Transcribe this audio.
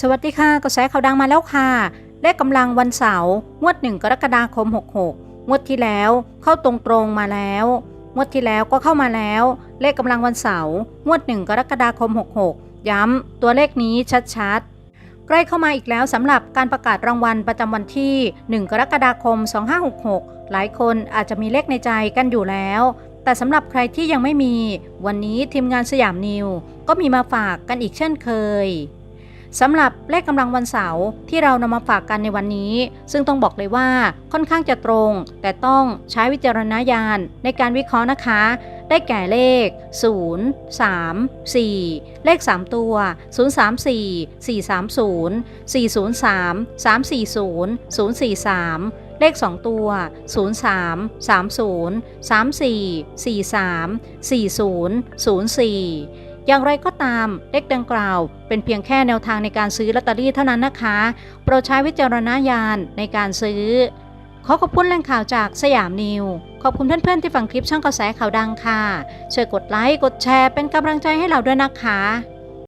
สวัสดีค่ะกระแสข่าวดังมาแล้วค่ะเลขกำลังวันเสาร์งวด1กรกฎาคม 66 งวดที่แล้วเข้าตรงๆมาแล้ว งวดที่แล้วก็เข้ามาแล้ว เลขกำลังวันเสาร์งวด1กรกฎาคม 66 ย้ำตัวเลขนี้ชัดๆ ใกล้เข้ามาอีกแล้วสำหรับการประกาศรางวัลประจำวันที่ 1 กรกฎาคม 2566 หลายคนอาจจะมีเลขในใจกันอยู่แล้วแต่สำหรับใครที่ยังไม่มี วันนี้ทีมงานสยามนิว ก็มีมาฝากกันอีกเช่นเคย สำหรับเลขกำลังวันเสาร์ที่เรานำมาฝากกันในวันนี้ ซึ่งต้องบอกเลยว่าค่อนข้างจะตรง แต่ต้องใช้วิจารณญาณในการวิเคราะห์นะคะ ได้แก่เลข 0 3 4 เลข 3 ตัว 034 430 403 340 043เลข 2 ตัว 03 30 34 43 40 04 อย่างไรก็ตามเลขดังกล่าว เป็นเพียงแค่แนวทางในการซื้อลอตเตอรี่เท่านั้นนะคะ โปรดใช้วิจารณญาณในการซื้อ ขอขอบคุณแหล่งข่าวจากสยามนิว ขอบคุณเพื่อนๆที่ฟังคลิปช่องกระแสข่าวดังค่ะ ช่วยกดไลค์ กดแชร์เป็นกำลังใจให้เราด้วยนะคะ